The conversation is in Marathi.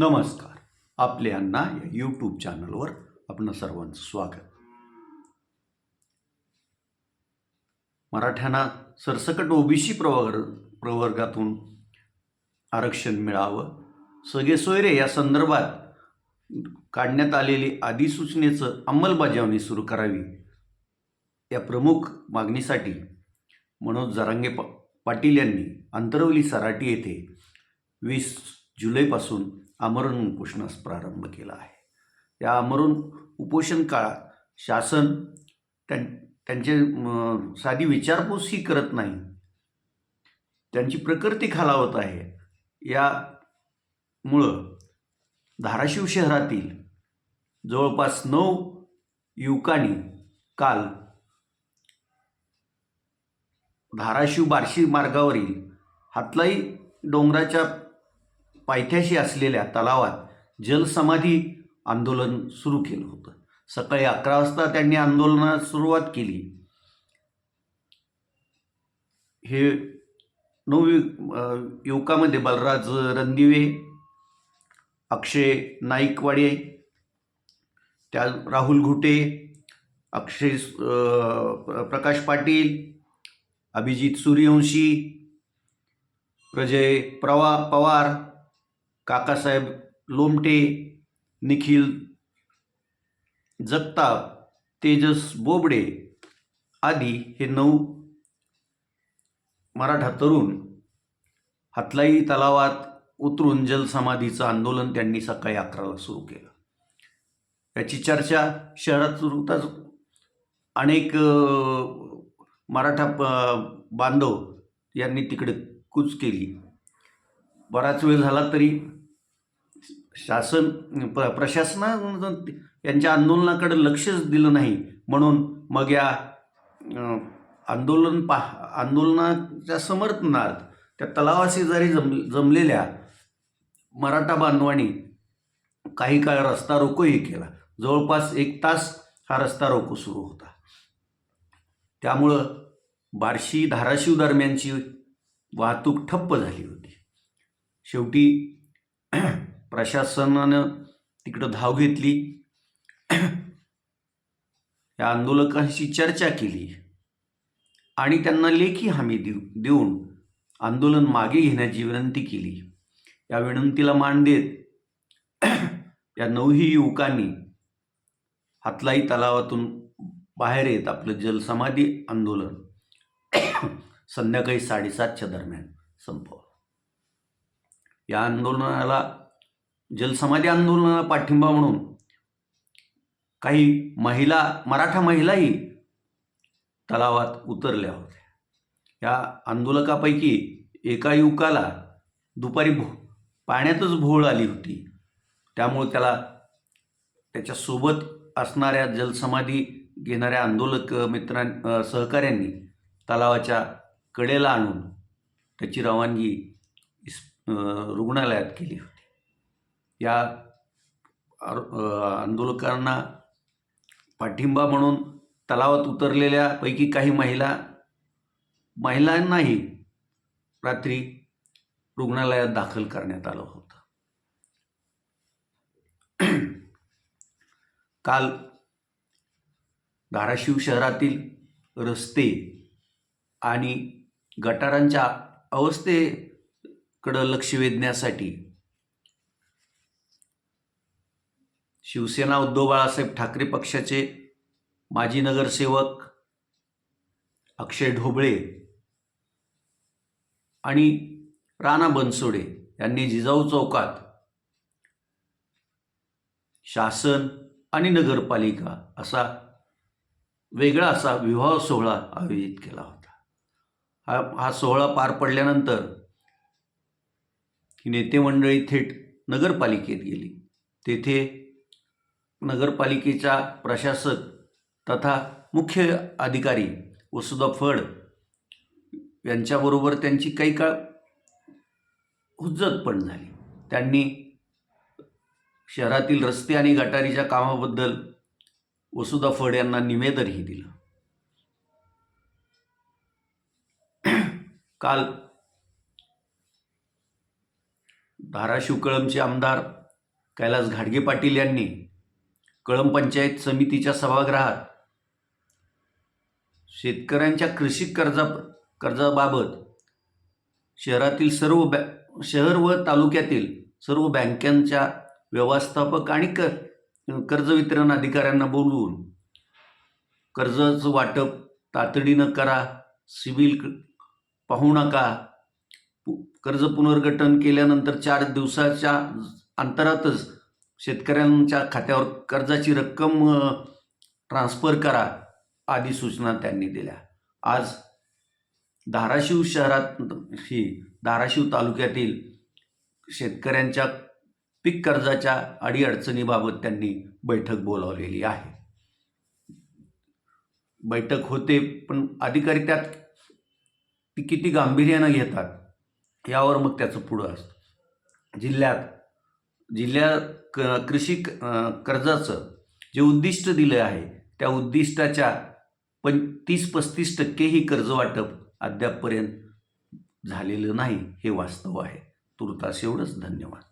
नमस्कार. आपल्यांना या यूट्यूब चॅनलवर आपण सर्वांचं स्वागत. मराठ्यांना सरसकट ओबीसी प्रवर्ग प्रवर्गातून आरक्षण मिळावं. सगळे सोयरे या संदर्भात काढण्यात आलेली अधिसूचनेचं अंमलबजावणी सुरू करावी या प्रमुख मागणीसाठी मनोज जरांगे पा पाटील यांनी अंतरवली सराटी येथे वीस जुलैपासून आमरण उपोषणास प्रारंभ केला आहे. या आमरण उपोषण काळात शासन त्यां त्यांचे साधी विचारपूसही करत नाही. त्यांची प्रकृती खालावत आहे. यामुळं धाराशिव शहरातील जवळपास नऊ युवकांनी काल धाराशिव बार्शी मार्गावरील हातलाई डोंगराच्या पायथ्याशी असलेल्या तलावात जलसमाधी आंदोलन सुरू केलं होतं. सकाळी अकरा वाजता त्यांनी आंदोलनास सुरुवात केली. हे नऊ युवकामध्ये बलराज रणदिवे अक्षय नाईकवाडे त्या राहुल घुटे अक्षय प्रकाश पाटील अभिजित सूर्यवंशी प्रजय प्रवा पवार काकासाहेब लोमटे निखिल जगताप तेजस बोबडे आदी हे नऊ मराठा तरुण हातलाई तलावात उतरून जलसमाधीचं आंदोलन त्यांनी सकाळी अकराला सुरू केलं. याची चर्चा शहरात सुरू होताच अनेक मराठा प- बांधव यांनी तिकडे कूच केली. बराच वेळ झाला तरी शासन प्र प्रशासना यांच्या आंदोलनाकडे लक्षच दिलं नाही. म्हणून मग या आंदोलन पा आंदोलनाच्या समर्थनार्थ त्या तलावाशेजारी जम जमलेल्या मराठा बांधवांनी काही काळ रस्ता रोकोही केला. जवळपास एक तास हा रस्ता रोको सुरू होता. त्यामुळं बार्शी धाराशिव दरम्यानची वाहतूक ठप्प झाली होती. शेवटी प्रशासनानं तिकडं धाव घेतली. या आंदोलकांशी चर्चा केली. आणि त्यांना लेखी हमी देऊ देऊन आंदोलन मागे घेण्याची विनंती केली. या विनंतीला मान देत या नऊही युवकांनी हातलाई तलावातून बाहेर येत आपलं जलसमाधी आंदोलन संध्याकाळी साडेसातच्या दरम्यान संपवलं. या आंदोलनाला जलसमाधी आंदोलनाला पाठिंबा म्हणून काही महिला मराठा महिलाही तलावात उतरल्या होत्या. या आंदोलकापैकी एका युवकाला दुपारी भो पाण्यातच भोळ आली होती. त्यामुळे त्याला त्याच्यासोबत असणाऱ्या जलसमाधी घेणाऱ्या आंदोलक मित्रां सहकाऱ्यांनी तलावाच्या कडेला आणून त्याची रवानगी इस- रुग्णालयात केली होती. या आंदोलकांना पाठिंबा म्हणून तलावात उतरलेल्या पैकी काही महिला महिलांनाही रात्री रुग्णालयात दाखल करण्यात आलं होतं. काल धाराशिव शहरातील रस्ते आणि गटारांच्या अवस्थेकडं लक्ष वेधण्यासाठी शिवसेना उद्धव बाळासाहेब ठाकरे पक्षाचे माजी नगरसेवक अक्षय ढोबळे आणि राणा बनसोडे यांनी जिजाऊ चौकात शासन आणि नगरपालिका असा वेगळा असा विवाह सोहळा आयोजित केला होता. हा हा सोहळा पार पडल्यानंतर ही नेते मंडळी थेट नगरपालिकेत गेली. तेथे नगरपालिकेच्या प्रशासक तथा मुख्य अधिकारी वसुधा फड यांच्याबरोबर त्यांची काही काळ हुज्जत पण झाली. त्यांनी शहरातील रस्ते आणि गटारीच्या कामाबद्दल वसुधा फड यांना निवेदनही दिलं. काल धाराशिव कळमचे आमदार कैलास घाडगे पाटील यांनी कळंब पंचायत समितीच्या सभागृहात शेतकऱ्यांच्या कृषी कर्जा कर्जाबाबत शहरातील सर्व बॅ शहर व तालुक्यातील सर्व बँकांच्या व्यवस्थापक आणि कर कर्ज वितरण अधिकाऱ्यांना बोलवून कर्जाचं वाटप तातडीनं करा सिबिल क- पाहू नका. पु- कर्ज पुनर्गठन केल्यानंतर चार दिवसाच्या अंतरातच शेतकऱ्यांच्या खात्यावर कर्जाची रक्कम ट्रान्स्फर करा आदी सूचना त्यांनी दिल्या. आज धाराशिव शहरात ही धाराशिव तालुक्यातील शेतकऱ्यांच्या पीक कर्जाच्या अडीअडचणीबाबत त्यांनी बैठक बोलावलेली आहे. बैठक होते पण अधिकारी त्यात ती किती गांभीर्यानं घेतात यावर मग त्याचं पुढं असतं. जिल्ह्यात जिल्ह्यात क कृषी क- कर्जाचं जे उद्दिष्ट दिलं आहे त्या उद्दिष्टाच्या पण तीस पस्तीस टक्केही कर्ज वाटप अद्यापपर्यंत झालेलं नाही हे वास्तव आहे. तुर्तास एवढंच. धन्यवाद.